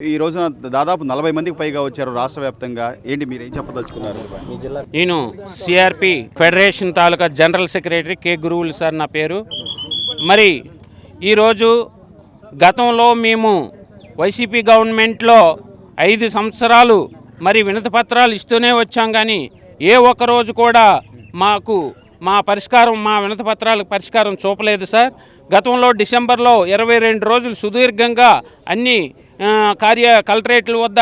ఈ రోజున దాదాపు నలభై మందికి పైగా వచ్చారు రాష్ట్ర వ్యాప్తంగా. ఏంటి మీరు ఏం చెప్పదలుచుకున్నారు? నేను సిఆర్పి ఫెడరేషన్ తాలూకా general secretary K Guruvulu sir నా పేరు. మరి ఈరోజు గతంలో మేము వైసీపీ గవర్నమెంట్లో ఐదు సంవత్సరాలు మరి వినతి పత్రాలు ఇస్తూనే వచ్చాం కానీ ఏ ఒక్క రోజు కూడా మాకు మా పరిష్కారం మా వినతి పత్రాలకు పరిష్కారం చూపలేదు సార్. గతంలో డిసెంబర్లో ఇరవై రెండు రోజులు సుదీర్ఘంగా అన్ని కార్య కలెక్టరేట్ల వద్ద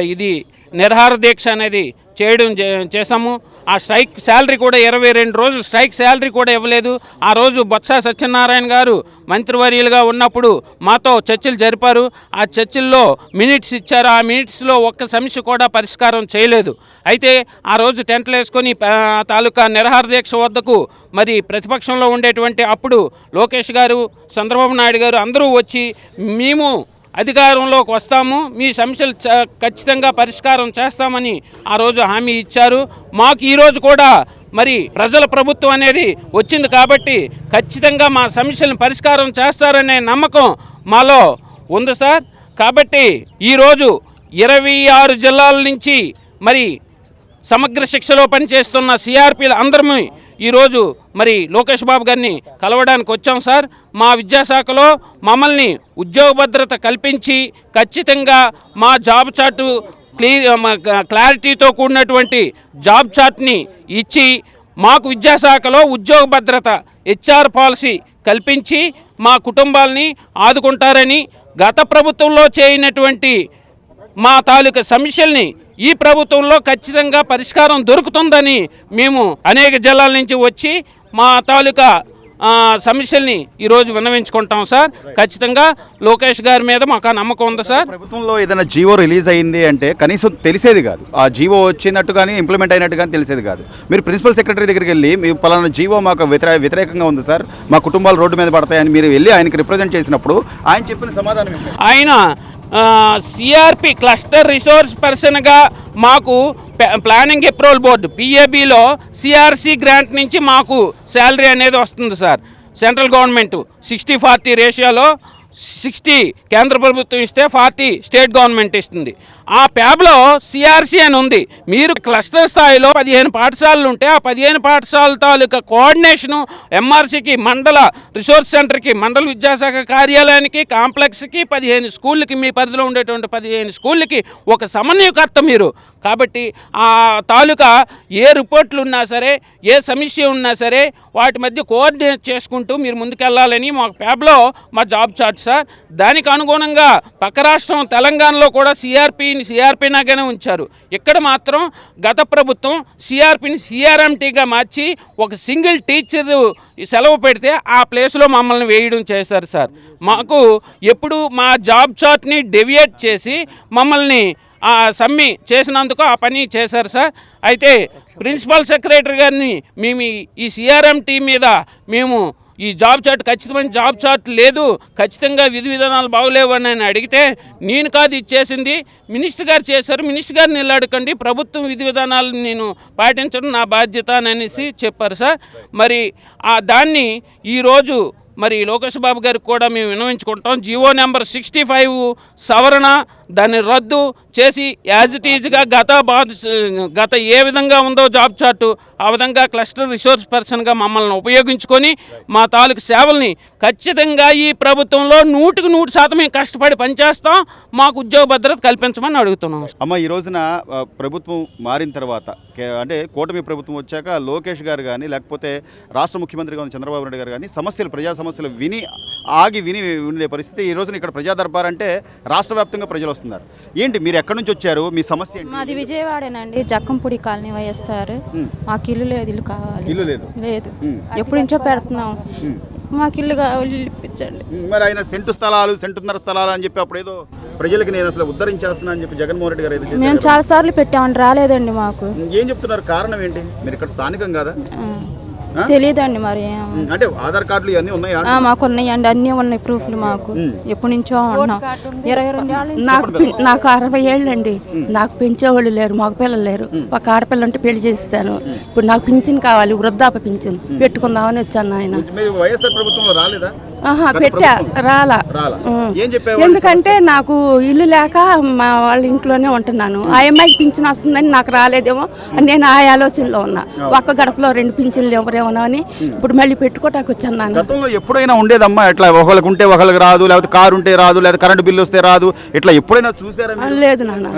ఇది నిర్హార దీక్ష అనేది చేయడం చే- చేశాము. ఆ స్ట్రైక్ శాలరీ కూడా ఇరవై రెండు రోజులు స్ట్రైక్ శాలరీ కూడా ఇవ్వలేదు. ఆ రోజు బొత్స సత్యనారాయణ గారు మంత్రివర్యులుగా ఉన్నప్పుడు మాతో చర్చలు జరిపారు. ఆ చర్చల్లో మినిట్స్ ఇచ్చారు. ఆ మినిట్స్లో ఒక్క సమస్య కూడా పరిష్కారం చేయలేదు. అయితే ఆ రోజు టెంట్లు వేసుకొని తాలూకా నిరహార దీక్ష వద్దకు మరి ప్రతిపక్షంలో ఉండేటువంటి అప్పుడు లోకేష్ గారు చంద్రబాబు నాయుడు గారు అందరూ వచ్చి మేము అధికారంలోకి వస్తాము. మీ సమస్యలు ఖచ్చితంగా పరిష్కారం చేస్తామని ఆ రోజు హామీ ఇచ్చారు. మాకు ఈరోజు కూడా మరి ప్రజల ప్రభుత్వం అనేది వచ్చింది కాబట్టి ఖచ్చితంగా మా సమస్యలను పరిష్కారం చేస్తారనే నమ్మకం మాలో ఉంది సార్. కాబట్టి ఈరోజు ఇరవై ఆరు జిల్లాల నుంచి మరి సమగ్ర శిక్షలో పనిచేస్తున్న సిఆర్పీలు అందరమీ ఈరోజు మరి లోకేష్ బాబు గారిని కలవడానికి వచ్చాం సార్. మా విద్యాశాఖలో మమ్మల్ని ఉద్యోగ భద్రత కల్పించి ఖచ్చితంగా మా జాబ్ చార్టు క్లీ మా క్లారిటీతో కూడినటువంటి జాబ్ చార్ట్ని ఇచ్చి మాకు విద్యాశాఖలో ఉద్యోగ భద్రత హెచ్ఆర్ పాలసీ కల్పించి మా కుటుంబాలని ఆదుకుంటారని గత ప్రభుత్వంలో చేయనటువంటి మా తాలూకా సమస్యల్ని ఈ ప్రభుత్వంలో ఖచ్చితంగా పరిష్కారం దొరుకుతుందని మేము అనేక జిల్లాల నుంచి వచ్చి మా తాలూకా సమస్యల్ని ఈరోజు విన్నవించుకుంటాం సార్. ఖచ్చితంగా లోకేష్ గారి మీద మాకు ఆ నమ్మకం ఉంది సార్. ప్రభుత్వంలో ఏదైనా జీవో రిలీజ్ అయింది అంటే కనీసం తెలిసేది కాదు. ఆ జీవో వచ్చినట్టు కానీ ఇంప్లిమెంట్ అయినట్టు కానీ తెలిసేది కాదు. మీరు ప్రిన్సిపల్ సెక్రటరీ దగ్గరికి వెళ్ళి మీ పలానా జీవో మాకు వ్యతిరే వ్యతిరేకంగా ఉంది సార్. మా కుటుంబాలు రోడ్డు మీద పడతాయని మీరు వెళ్ళి ఆయనకి రిప్రజెంట్ చేసినప్పుడు ఆయన చెప్పిన సమాధానం? ఆయన సిఆర్పి క్లస్టర్ రిసోర్స్ పర్సన్గా మాకు ప్లానింగ్ అప్రూవల్ బోర్డు పిఏబిలో సిఆర్సి గ్రాంట్ నుంచి మాకు శాలరీ అనేది వస్తుంది sir. Central government sixty forty రేషియోలో సిక్స్టీ కేంద్ర ప్రభుత్వం ఇస్తే ఫార్టీ స్టేట్ గవర్నమెంట్ ఇస్తుంది. ఆ ప్యాబ్లో సిఆర్సి అని ఉంది. మీరు క్లస్టర్ స్థాయిలో పదిహేను పాఠశాలలు ఉంటే ఆ పదిహేను పాఠశాలల తాలూకా కోఆర్డినేషను ఎంఆర్సీకి మండల రిసోర్స్ సెంటర్కి మండల విద్యాశాఖ కార్యాలయానికి కాంప్లెక్స్కి పదిహేను స్కూళ్ళకి మీ పరిధిలో ఉండేటువంటి పదిహేను స్కూళ్ళకి ఒక సమన్వయకర్త మీరు. కాబట్టి ఆ తాలూకా ఏ రిపోర్ట్లు ఉన్నా సరే ఏ సమస్య ఉన్నా సరే వాటి మధ్య కోఆర్డినేట్ చేసుకుంటూ మీరు ముందుకెళ్ళాలని మా ప్యాబ్లో మా జాబ్ చార్ట్ సార్. దానికి అనుగుణంగా పక్క రాష్ట్రం తెలంగాణలో కూడా సిఆర్పిని సిఆర్పినాగానే ఉంచారు. ఇక్కడ మాత్రం గత ప్రభుత్వం సిఆర్పిని సిఆర్ఎంటీగా మార్చి ఒక సింగిల్ టీచర్ సెలవు పెడితే ఆ ప్లేస్లో మమ్మల్ని వేయడం చేశారు సార్. మాకు ఎప్పుడు మా జాబ్ చార్ట్ని డెవియేట్ చేసి మమ్మల్ని ఆ సమ్మి చేసినందుకు ఆ పని చేశారు సార్. అయితే ప్రిన్సిపల్ సెక్రటరీ గారిని మేము ఈ- ఈ సిఆర్ఎం టీం మీద మేము ఈ జాబ్ చార్ట్ ఖచ్చితమైన జాబ్ చార్ట్ లేదు ఖచ్చితంగా విధి విధానాలు బాగలేవు అని ఆయన అడిగితే నేను కాదు ఇచ్చేసింది మినిస్టర్ గారు చేశారు మినిస్టర్ గారిని నిలబడకండి ప్రభుత్వం విధి విధానాలను నేను పాటించడం నా బాధ్యత అనేసి చెప్పారు సార్. మరి ఆ దాన్ని ఈరోజు మరి లోకేష్ బాబు గారికి కూడా మేము వినవించుకుంటాం జీవో నెంబర్ సిక్స్టీ ఫైవ్ సవరణ దాన్ని రద్దు చేసి యాజ్ ఇట్ ఈజ్గా గత బాధ గత ఏ విధంగా ఉందో జాబ్ చార్టు ఆ విధంగా క్లస్టర్ రిసోర్స్ పర్సన్గా మమ్మల్ని ఉపయోగించుకొని మా తాలూకు సేవల్ని ఖచ్చితంగా ఈ ప్రభుత్వంలో నూటికి నూరు శాతం మేము కష్టపడి పనిచేస్తాం. మాకు ఉద్యోగ భద్రత కల్పించమని అడుగుతున్నాం. అమ్మ ఈ రోజున ప్రభుత్వం మారిన తర్వాత అంటే కూటమి ప్రభుత్వం వచ్చాక లోకేష్ గారు కానీ లేకపోతే రాష్ట్ర ముఖ్యమంత్రిగా ఉన్న చంద్రబాబు నాయుడు గారు కానీ సమస్యలు ప్రజా సమస్యలు విని ఆగి విని ఉండే పరిస్థితి ఈ రోజున ఇక్కడ ప్రజా దర్బార్ అంటే రాష్ట్ర వ్యాప్తంగా ప్రజలు వస్తున్నారు ఏంటి మీరు ఎక్కడి నుంచి వచ్చారు? మీ సమస్య మాది విజయవాడేనండి. జక్కంపూడి కాలనీ వైఎస్ఆర్. మాకు ఇల్లు లేదు ఇల్లు కావాలి. ఇల్లు లేదు. లేదు. ఉమ్. ఎప్పటి నుంచో పెడుతున్నాం. మాకు ఇల్లు కావాలి ఇప్పించండి. మరి ఆయన సెంటు స్థలాలు సెంటున్నర స్థలాలు అని చెప్పి అప్పుడు ఏదో ప్రజలకి నేను అసలు ఉద్ధరించేస్తున్నా అని చెప్పి జగన్మోహన్ రెడ్డి గారు మేము. చాలా సార్లు పెట్టామండి రాలేదండి మాకు. ఏం చెప్తున్నారు? కారణం ఏంటి? మీరు ఇక్కడ స్థానికం కాదా? తెలియదండి మరి. అంటే ఆధార్ కార్డులు ఇవన్నీ ఉన్నాయా? ఆ, మాకు ఉన్నాయండి. అన్నీ ఉన్నాయి ప్రూఫ్లు మాకు. ఎప్పటి నుంచో ఉన్నాం. ఇరవై రెండు ఏళ్ళ నాకు నాకు అరవై ఏళ్ళండి. నాకు పెంచేవాళ్ళు లేరు మగ పిల్లలు లేరు. ఒక ఆడపిల్ల ఉంటే పెళ్ళి చేస్తాను ఇప్పుడు నాకు పింఛన్ కావాలి వృద్ధాప పింఛన్ పెట్టుకుందామని వచ్చాను ఆయన మీరు వైఎస్ఆర్ ప్రభుత్వంలో రాలేదా? పెట్టా? రాలా. ఎందుకంటే నాకు ఇల్లు లేక మా వాళ్ళ ఇంట్లోనే ఉంటున్నాను. ఆ అమ్మాయికి పింఛన్ వస్తుందని నాకు రాలేదేమో నేను ఆ ఆలోచనలో ఉన్నా. ఒక్క గడపలో రెండు పింఛన్లు ఎవరేమో అని ఇప్పుడు మళ్ళీ పెట్టుకోటానికి వచ్చాను ఎప్పుడైనా ఉండేదమ్మా? ఇట్లా ఒకళ్ళకి ఉంటే ఒకళ్ళకి రాదు లేకపోతే కారు ఉంటే రాదు లేదా కరెంటు బిల్లు వస్తే రాదు ఇట్లా ఎప్పుడైనా చూసారా? లేదు నాన్న.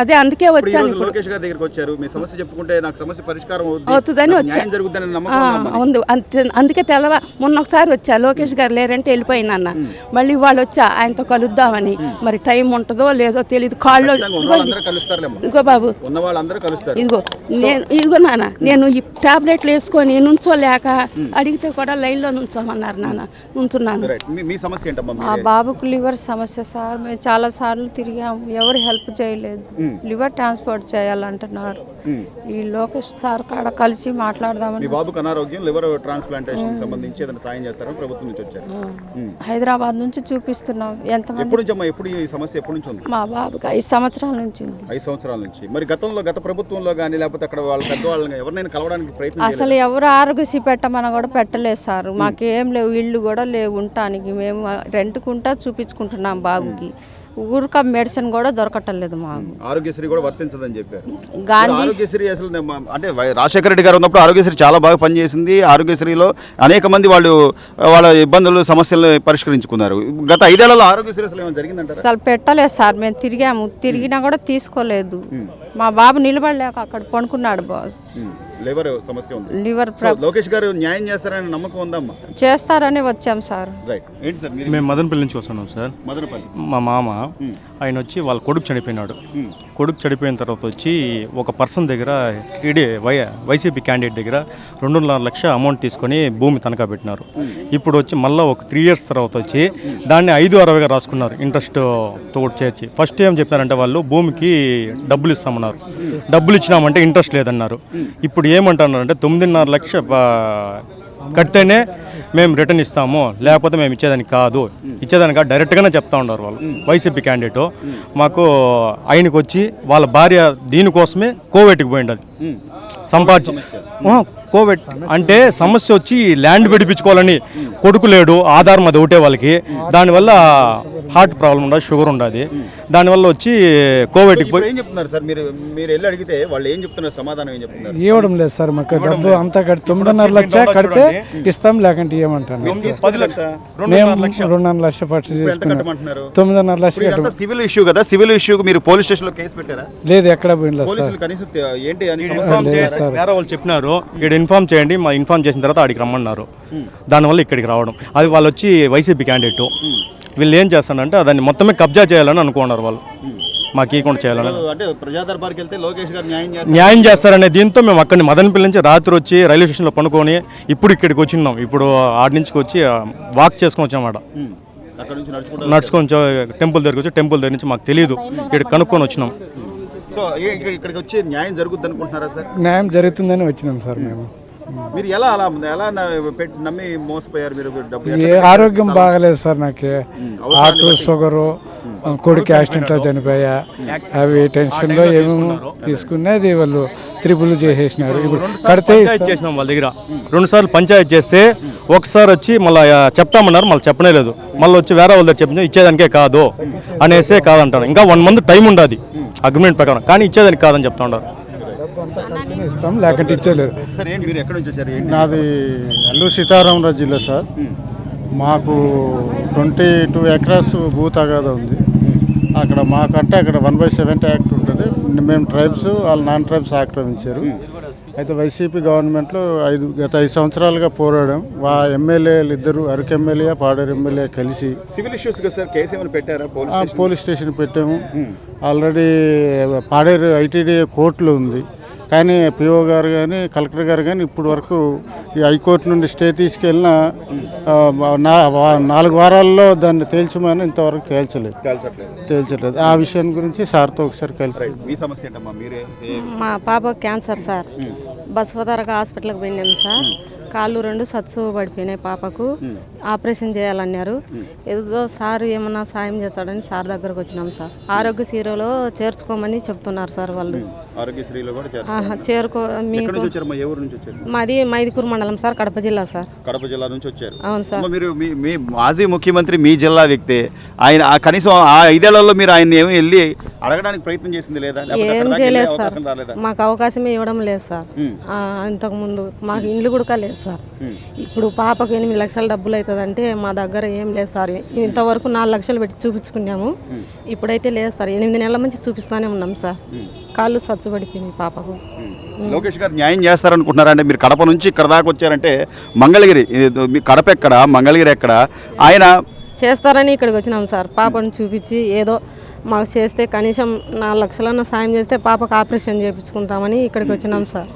అదే అందుకే వచ్చాను లోకేష్ గారి దగ్గరికి వచ్చారు. మీ సమస్య చెప్పుకుంటే నాకు సమస్య పరిష్కారం అవుద్ది, అవుతుందని నాకు వచ్చా. న్యాయం జరుగుతుందని ఆ, నమ్మకం ఉందా మరి? ఉంది. అంతే అందుకే తెల్లవ మొన్న ఒకసారి వచ్చా. లోకేష్ గారు లేరంటే వెళ్ళిపోయినా అన్న మళ్ళీ వాళ్ళు వచ్చా ఆయనతో కలుద్దామని. మరి టైం ఉంటుందో లేదో తెలియదు కాళ్ళు ఇదిగో బాబు. ఉన్న వాళ్ళందరూ కలుస్తారు. ఇదిగో నేను ఇదిగో నాన్న నేను ఈ టాబ్లెట్లు వేసుకొని నుంచోలేక అడిగితే కూడా లైన్లో నుంచోమన్నారు నాన్న. నుంచున్నాను. మీరే? బాబుకు లివర్ సమస్య సార్. మేము చాలా సార్లు తిరిగాము. ఎవరు హెల్ప్ చేయలేదు. లివర్ ట్రాన్స్పోర్ట్ చేయాలంటున్నారు. ఈ లోకేష్ సార్ కాడ కలిసి మాట్లాడదామని బాబుకు అనారోగ్యం లివర్ ట్రాన్స్ప్లాంటేషన్ సంబంధించి ఏదైనా సాయం చేస్తారని ప్రభుత్వం నుంచి వచ్చారు. హైదరాబాద్ నుంచి చూపిస్తున్నాం. నుంచి అమ్మా? ఎప్పుడు ఈ సమస్య ఎప్పటి నుంచి ఉంది? మా బాబుకి ఐదు సంవత్సరాల నుంచి ఉంది. ఐదు సంవత్సరాల నుంచి. మరి గతంలో గత ప్రభుత్వంలో కానీ లేకపోతే అక్కడ వాళ్ళ పెద్దవాళ్ళని ఎవరినైనా కలవడానికి ప్రయత్నం అసలు ఎవరు ఆరోగ్యశ్రీ పెట్టమని కూడా పెట్టలేదు సార్. మాకేం లేవు. ఇల్లు కూడా లేవు ఉండటానికి. మేము రెంట్కుంటా చూపించుకుంటున్నాం బాబుకి. ఊరిక మెడిసిన్ కూడా దొరకటం లేదు మాకు. ఆరోగ్యశ్రీ కూడా వర్తించదని చెప్పారు. ఆరోగ్యశ్రీ అసలు అంటే రాజశేఖర రెడ్డి గారు ఉన్నప్పుడు ఆరోగ్యశ్రీ చాలా బాగా పనిచేసింది. ఆరోగ్యశ్రీలో అనేక మంది వాళ్ళు వాళ్ళ ఇబ్బందులు సమస్యలను పరిష్కరించుకున్నారు. గత ఐదేళ్ళలో ఆరోగ్యశ్రీ అసలు ఏమైనా జరిగిందంటారా? అసలు పెట్టలేదు సార్. మేము తిరిగాము. తిరిగినా కూడా తీసుకోలేదు. మా బాబు నిలబడలేక అక్కడ పడుకున్నాడు బా- ఉమ్. లివర్ సమస్య ఉంది. లివర్ లోకేష్ గారు న్యాయం చేస్తారని నమ్మకం ఉందమ్మా? చేస్తారని వచ్చాం సార్. రైట్ ఏంటి సార్ మీరు మేము మదనపల్లి నుంచి వస్తున్నాం సార్. మదనపల్లి. మా మామ ఆయన వచ్చి వాళ్ళ కొడుకు చనిపోయినాడు. కొడుకు చనిపోయిన తర్వాత వచ్చి ఒక పర్సన్ దగ్గర టీడీ వై వైసీపీ క్యాండిడేట్ దగ్గర రెండున్నర లక్ష అమౌంట్ తీసుకొని భూమి తనఖా పెట్టినారు. ఇప్పుడు వచ్చి మళ్ళీ ఒక త్రీ ఇయర్స్ తర్వాత వచ్చి దాన్ని ఐదు అరవైగా రాసుకున్నారు ఇంట్రెస్ట్ తోడు చేర్చి. ఫస్ట్ ఏం చెప్పారంటే వాళ్ళు భూమికి డబ్బులు ఇస్తామన్నారు. డబ్బులు ఇచ్చినామంటే ఇంట్రెస్ట్ లేదన్నారు. ఇప్పుడు ఏమంటున్నారంటే తొమ్మిదిన్నర లక్ష కడితేనే మేము రిటర్న్ ఇస్తాము లేకపోతే మేము ఇచ్చేదానికి కాదు. ఇచ్చేదానికి కాదు డైరెక్ట్గానే చెప్తా ఉన్నారు వాళ్ళు వైసీపీ క్యాండిడేట్ మాకు ఆయనకు వచ్చి వాళ్ళ భార్య దీనికోసమే కోవేట్కి పోయింది అది. సంపాదించి కోవిడ్ అంటే సమస్య వచ్చి ల్యాండ్ విడిపించుకోవాలని కొడుకు లేడు ఆధారం అది ఒకటే వాళ్ళకి. దానివల్ల హార్ట్ ప్రాబ్లం ఉండదు షుగర్ ఉండదు దానివల్ల వచ్చి కోవిడ్కి పోయి ఏం చెప్తున్నారు సార్? మీరు మీరు వెళ్ళి అడిగితే వాళ్ళు ఏం చెప్తున్నారు? సమాధానం ఏం చెప్తున్నారు? ఇవ్వడం లేదు సార్ మాకు డబ్బు అంతా కట్టి తొమ్మిదిన్నర లక్ష కడితే ఇస్తాం లేకంటే ఇవ్వమంటాను లక్ష మేము రెండున్నర లక్ష పట్టు చేసుకున్నాం. తొమ్మిదిన్నర లక్ష సివిల్ ఇష్యూ కదా? సివిల్ ఇష్యూకి మీరు పోలీస్ స్టేషన్లో కేసు పెట్టారా? లేదు ఎక్కడ పోయినలేదు సార్. కనీసం ఏంటి వాళ్ళు చెప్పినారు. ఇక్కడ ఇన్ఫార్మ్ చేయండి మా ఇన్ఫార్మ్ చేసిన తర్వాత ఆడికి రమ్మన్నారు. దానివల్ల ఇక్కడికి రావడం. అది వాళ్ళు వచ్చి వైసీపీ క్యాండిడేట్ వీళ్ళు ఏం చేస్తారంటే దాన్ని మొత్తమే కబ్జా చేయాలని అనుకున్నారు వాళ్ళు. మాకు ఇవ్వకుండా చేయాలని. అంటే ప్రజా దర్బార్కి వెళ్తే లోకేష్ గారు న్యాయం చేస్తారు. న్యాయం చేస్తారనే దీంతో మేము అక్కడిని మదనపల్లి నుంచి రాత్రి వచ్చి రైల్వే స్టేషన్లో పనుకొని ఇప్పుడు ఇక్కడికి వచ్చినాం. ఇప్పుడు ఆడి నుంచి వచ్చి వాక్ చేసుకొని వచ్చామాట ఉమ్. అక్కడ నుంచి నడుచుకుంటూ నడుచుకొని టెంపుల్ దగ్గరికి వచ్చి టెంపుల్ దగ్గర నుంచి మాకు తెలియదు ఇక్కడ కనుక్కొని వచ్చినాం. సో ఇక్కడికి వచ్చి న్యాయం జరుగుద్ది అనుకుంటున్నారా సార్? న్యాయం జరుగుతుందని వచ్చినాం సార్ మేము. మీరు ఎలా అలా ఎలా పెట్టి నమ్మి మోసపోయారు మీరు డబ్బు ఏ ఆరోగ్యం బాగలేదు సార్ నాకు. హార్ట్ షుగరు కొడుకు యాక్సిడెంట్లో చనిపోయా. అవి టెన్షన్లో ఏమేమో తీసుకునేది వాళ్ళు త్రిపుల్ చేసేసినారు. ఇప్పుడు కడితే చేసినాం వాళ్ళ దగ్గర. రెండు సార్లు పంచాయతీ చేస్తే ఒకసారి వచ్చి మళ్ళీ చెప్తామన్నారు మళ్ళీ చెప్పనే లేదు. మళ్ళీ వచ్చి వేరే వాళ్ళ దగ్గర చెప్తే ఇచ్చేదానికే కాదు అనేసే కాదంటారు. ఇంకా వన్ మంత్ టైం ఉండదు. అగ్రిమెంట్ ప్రకారం. కానీ ఇచ్చేదానికి కాదని చెప్తా ఉన్నారు. ఇస్తాం లేకంటే ఇచ్చేలేదు సార్ ఏంటి మీరు ఎక్కడి నుంచి వచ్చారు? ఏంటి? నాది అల్లూరు సీతారామరాజు జిల్లా సార్. మాకు ట్వంటీ టూ ఎకరాస్ భూ తగాదా ఉంది. అక్కడ మాకంటే అక్కడ వన్ బై సెవెంటీ యాక్ట్ ఉంటుంది. మేము ట్రైబ్స్ వాళ్ళు నాన్ ట్రైబ్స్ ఆక్రమించారు. అయితే వైసీపీ గవర్నమెంట్లో ఐదు గత ఐదు సంవత్సరాలుగా పోరాడాం. వా ఎమ్మెల్యేలు ఇద్దరు అరకు ఎమ్మెల్యే పాడేరు ఎమ్మెల్యే కలిసి సివిల్ ఇష్యూస్ పెట్టారా? Police station? పెట్టాము. ఆల్రెడీ పాడేరు ఐటీడీ కోర్టులో ఉంది. కానీ పిఓ గారు కానీ కలెక్టర్ గారు కానీ ఇప్పుడు వరకు ఈ హైకోర్టు నుండి స్టే తీసుకెళ్ళిన నాలుగు వారాల్లో దాన్ని తేల్చమని ఇంతవరకు తేల్చలేదు. తేల్చలేదు ఆ విషయం గురించి సార్తో ఒకసారి కలిసి. మా పాప క్యాన్సర్ సార్. బసవతారక హాస్పిటల్కి పోయినాం సార్. కాళ్ళు రెండు సత్సు పడిపోయినాయి పాపకు. ఆపరేషన్ చేయాలన్నారు. ఏదో సార్ ఏమన్నా సాయం చేస్తాడని సార్ దగ్గరకు వచ్చినాం సార్. ఆరోగ్యశ్రీలో చేర్చుకోమని చెప్తున్నారు సార్ వాళ్ళు. చేరుకో మీకు మాది మైదుకూరు మండలం సార్ కడప జిల్లా సార్. కడప జిల్లా నుంచి వచ్చారు. అవును సార్. మీరు మీ మాజీ ముఖ్యమంత్రి మీ జిల్లా వ్యక్తే. ఆయన ఆ కనీసం ఆ ఐదేళ్ళలో మీరు ఆయన ఏమి వెళ్ళి అడగడానికి ప్రయత్నం చేసింది లేదా? ఏం చేయలేదు సార్. మాకు అవకాశం ఇవ్వడం లేదు సార్. ఉమ్. ఆ, ఇంతకుముందు మాకు ఇండ్లు కూడా లేదు సార్. ఇప్పుడు పాపకు ఎనిమిది లక్షల డబ్బులు అవుతుందంటే మా దగ్గర ఏం లేదు సార్. ఇంతవరకు నాలుగు లక్షలు పెట్టి చూపించుకున్నాము. ఇప్పుడైతే లేదు సార్. ఎనిమిది నెలల నుంచి చూపిస్తానే ఉన్నాం సార్. కాళ్ళు సచ్చు పడిపోయినాయి పాపకు లోకేష్ గారు న్యాయం చేస్తారనుకుంటున్నారా? అంటే మీరు కడప నుంచి ఇక్కడ దాకా వచ్చారంటే మంగళగిరి మీ కడప ఎక్కడ మంగళగిరి ఎక్కడ? ఆయన చేస్తారని ఇక్కడికి వచ్చినాం సార్. పాపను చూపించి ఏదో మాకు చేస్తే కనీసం నాలుగు లక్షలన్న సాయం చేస్తే పాపకు ఆపరేషన్ చేయించుకుంటామని ఇక్కడికి వచ్చినాం సార్.